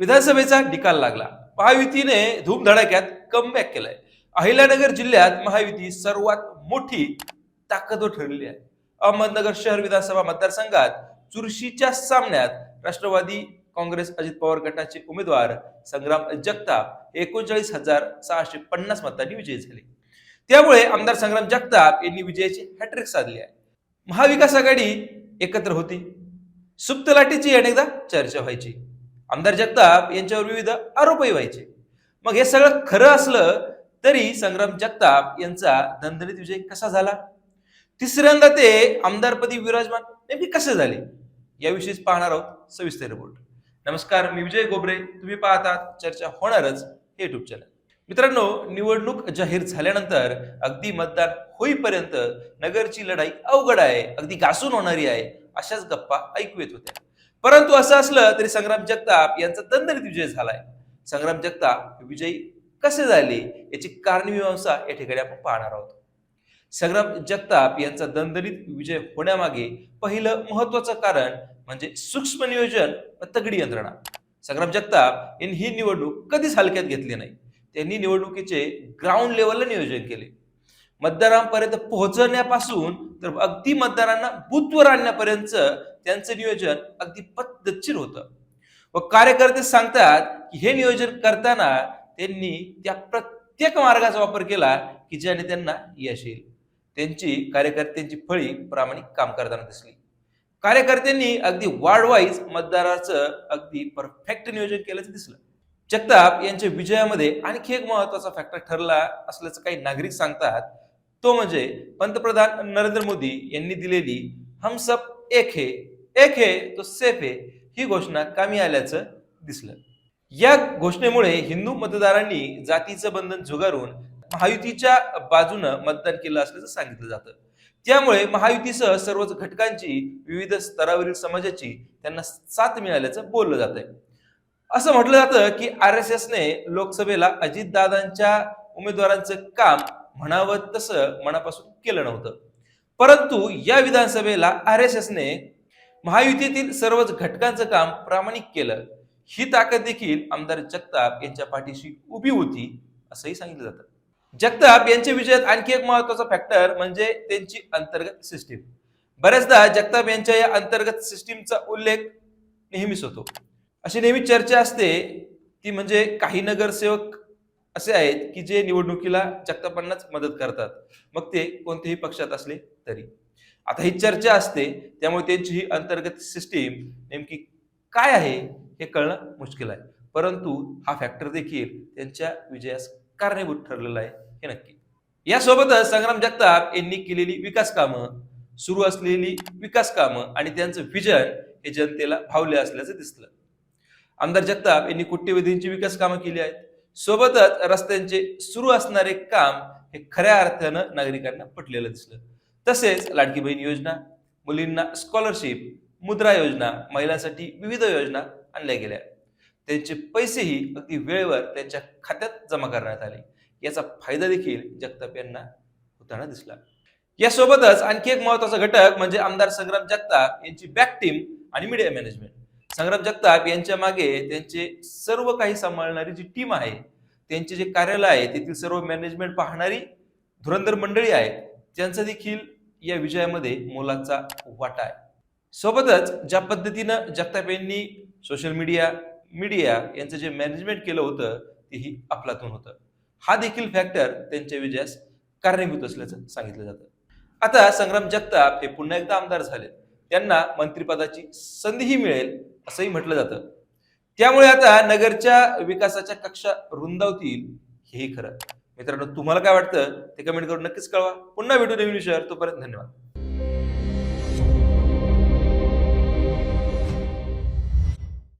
विधानसभेचा निकाल लागला. महायुतीने धूमधडाक्यात कमबॅक केलाय. अहिल्यानगर जिल्ह्यात महायुती सर्वात मोठी ताकदवर ठरलेली आहे. अहमदनगर शहर विधानसभा मतदारसंघात चुरशीच्या सामन्यात राष्ट्रवादी काँग्रेस अजित पवार गटाचे उमेदवार संग्राम जगताप एकोणचाळीस हजार सहाशे पन्नास मतांनी विजयी झाले. त्यामुळे आमदार संग्राम जगताप यांनी विजयाची हॅट्रिक साधली आहे. महाविकास आघाडी एकत्र होती. सुप्त लाटेची अनेकदा चर्चा व्हायची. आमदार जगताप यांच्यावर विविध आरोपही व्हायचे. मग हे सगळं खरं असलं तरी संग्राम जगताप यांचा दणदणीत विजय कसा झाला? तिसऱ्यांदा ते आमदारपदी विराजमान नेमके कसे झाले? याविषयीच पाहणार आहोत सविस्तर रिपोर्ट नमस्कार मी विजय गोबरे. तुम्ही पाहतात चर्चा होणारच हे युट्यूब चॅनल मित्रांनो निवडणूक जाहीर झाल्यानंतर अगदी मतदान होईपर्यंत नगरची लढाई अवघड आहे अगदी घासून होणारी आहे अशाच गप्पा ऐकू येत होत्या. परंतु असं असलं तरी संग्राम जगताप यांचा दणदणीत विजय झालाय. संग्राम जगताप विजयी कसे झाले याची कारणमीमांसा या ठिकाणी आपण पाहणार आहोत. संग्राम जगताप यांचा दणदणीत विजय होण्यामागे पहिलं महत्वाचं कारण म्हणजे सूक्ष्म नियोजन व तगडी यंत्रणा. संग्राम जगताप यांनी ही निवडणूक कधीच हलक्यात घेतली नाही. त्यांनी निवडणुकीचे ग्राउंड लेवलला नियोजन केले. मतदारांपर्यंत पोहोचण्यापासून तर अगदी मतदारांना बूथवर आणण्यापर्यंत त्यांचं नियोजन अगदी पद्धतशीर होतं. व कार्यकर्ते सांगतात की हे नियोजन करताना त्यांनी त्या प्रत्येक मार्गाचा वापर केला की ज्याने त्यांना यश येईल. त्यांची कार्यकर्त्यांची फळी प्रामाणिक काम करताना दिसली. कार्यकर्त्यांनी अगदी वाढवाईज मतदाराचं अगदी परफेक्ट नियोजन केल्याचं दिसलं. जगताप यांच्या विजयामध्ये आणखी एक महत्त्वाचा फॅक्टर ठरला असल्याचं काही नागरिक सांगतात. तो म्हणजे पंतप्रधान नरेंद्र मोदी यांनी दिलेली हम सब एक हे एक हे तो सेफ हे ही घोषणा कामी आल्याचं दिसलं. या घोषणेमुळे हिंदू मतदारांनी जातीचं बंधन झुगारून महायुतीच्या बाजूनं मतदान केलं असल्याचं सांगितलं जातं. त्यामुळे महायुतीसह सर्वच घटकांची विविध स्तरावरील समाजाची त्यांना साथ मिळाल्याचं बोललं जात आहे असं म्हटलं जातं की आर एस एसने लोकसभेला अजितदादांच्या उमेदवारांचं काम म्हणावं तसं मनापासून केलं नव्हतं. परंतु या विधानसभेला आर एस एसने महायुतीतील सर्वच घटकांचं काम प्रामाणिक केलं. ही ताकद देखील आमदार जगताप यांच्या पाठीशी उभी होती असंही सांगितलं जातं. जगताप यांच्या विजयात आणखी एक महत्त्वाचा फॅक्टर म्हणजे त्यांची अंतर्गत सिस्टीम बऱ्याचदा जगताप यांच्या या अंतर्गत सिस्टीमचा उल्लेख नेहमीच होतो. अशी नेहमी चर्चा असते ती म्हणजे काही नगरसेवक असे आहेत की जे निवडणुकीला जगतापांनाच मदत करतात. मग ते कोणत्याही पक्षात असले तरी. आता ही चर्चा असते त्यामुळे त्यांची ही अंतर्गत सिस्टीम नेमकी काय आहे हे कळणं मुश्किल आहे. परंतु हा फॅक्टर देखील त्यांच्या विजयास कारणीभूत ठरलेला आहे हे नक्की. यासोबतच संग्राम जगताप यांनी केलेली विकास कामं सुरू असलेली विकास कामं आणि त्यांचं विजन हे जनतेला भावले असल्याचं दिसलं. आमदार जगताप यांनी कोट्यवधींची विकास कामं केली आहेत. सोबतच रस्त्यांचे सुरू असणारे काम हे खऱ्या अर्थानं नागरिकांना पटलेलं दिसलं. तसेच लाडकी बहीण योजना मुलींना स्कॉलरशिप मुद्रा योजना महिलांसाठी विविध योजना आणल्या गेल्या. त्यांचे पैसेही अगदी वेळेवर त्यांच्या खात्यात जमा करण्यात आले. याचा फायदा देखील जगताप यांना होताना दिसला. यासोबतच आणखी एक महत्त्वाचा घटक म्हणजे आमदार संग्राम जगताप यांची बॅक टीम आणि मीडिया मॅनेजमेंट संग्राम जगताप यांच्या मागे त्यांचे सर्व काही सांभाळणारी जी टीम आहे त्यांचे जे कार्यालय आहे तेथील सर्व मॅनेजमेंट पाहणारी धुरंधर मंडळी आहे त्यांचा देखील या विजयामध्ये मोलाचा वाटा आहे. सोबतच ज्या पद्धतीनं जगताप यांनी सोशल मीडिया मीडिया यांचं जे मॅनेजमेंट केलं होतं तेही अफलातून होतं. हा देखील फॅक्टर त्यांच्या विजयास कारणीभूत असल्याचं सांगितलं जातं. आता संग्राम जगताप हे पुन्हा एकदा आमदार झाले. त्यांना मंत्रिपदाची संधीही मिळेल असंही म्हटलं जातं. त्यामुळे आता नगरच्या विकासाच्या कक्षा रुंदावतील हेही खरं. मित्रांनो तुम्हाला काय वाटतं? ते कमेंट करून नक्कीच कळवा. पुन्हा भेटू नवीन विषयावर. तोपर्यंत धन्यवाद.